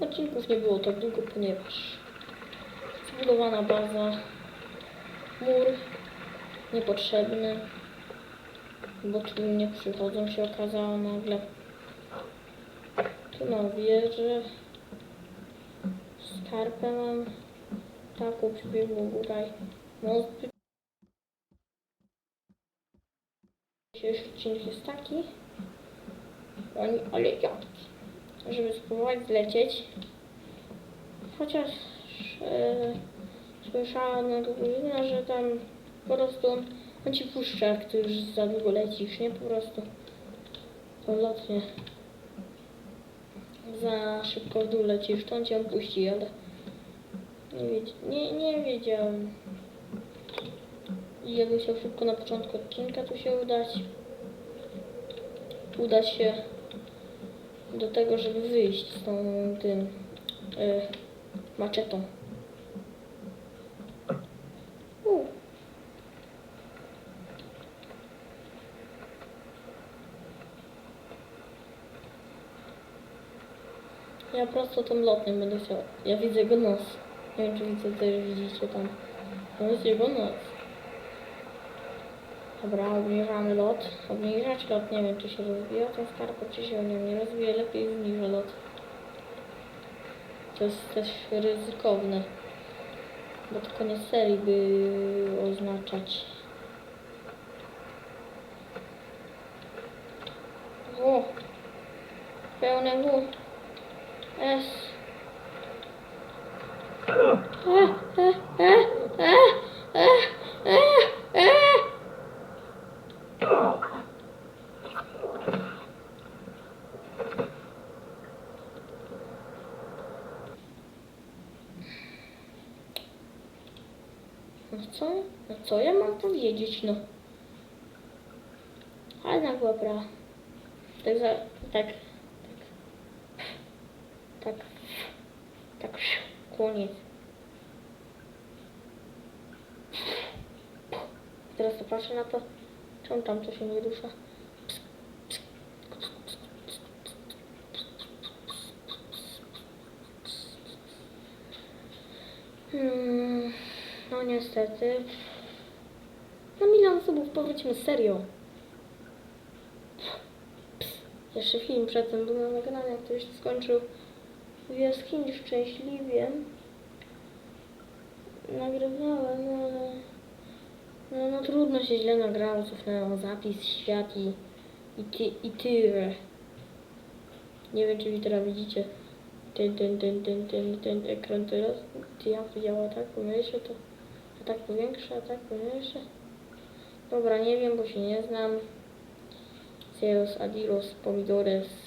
Odcinków nie było tak długo, ponieważ zbudowana baza, mur niepotrzebny, bo tu nie przychodzą się okazało nagle. Tu na wieży skarpę mam taką przybiegłą tutaj. Most Dzisiejszy odcinek jest taki. Oni, ale jaki żeby spróbować zlecieć chociaż e, słyszałam na Google, że tam po prostu on, on ci puszcza jak ty już za długo lecisz, nie? Po prostu polotnie za szybko w dół lecisz, to on cię puści, ale nie, wiedz, nie, nie wiedziałem. I jakby chciał szybko na początku odcinka tu się udać, uda się do tego, żeby wyjść z tą tym y, maczetą. U. Ja prosto tą lotnią będę chciał. Ja widzę jego nos. Nie wiem, czy widzę też widzicie tam. To jest jego nos. Dobra, obniżamy lot. Obniżać lot, nie wiem, czy się rozwija ten skarpet, czy się nie, nie rozwija. Lepiej zniżę lot. To jest też ryzykowne. Bo to koniec serii by oznaczać. W. Pełne W. S. E, e, e, e, e. No co? No co ja mam powiedzieć, no? Ale nagła pra. Tak za... Tak... Tak... Tak... Tak... Koniec. Teraz to na to. Czemu tam to się nie rusza? Hmm, niestety. Na milion subów powrócimy serio. Jeszcze film przed tym był nagrany, jak to już skończył w jaskini szczęśliwie. Nagrywałem, no ale... No, no trudno się źle nagrało, cofnęło zapis, świat i, i, ty, tyle. Nie wiem, czy wy teraz widzicie ten, ten, ten, ten, ten, ten ekran teraz. Czy jak to działa tak? Pomyślę to. A tak powiększę, a tak pomyślę. Dobra, nie wiem, bo się nie znam. Ceros, adiros, pomidores.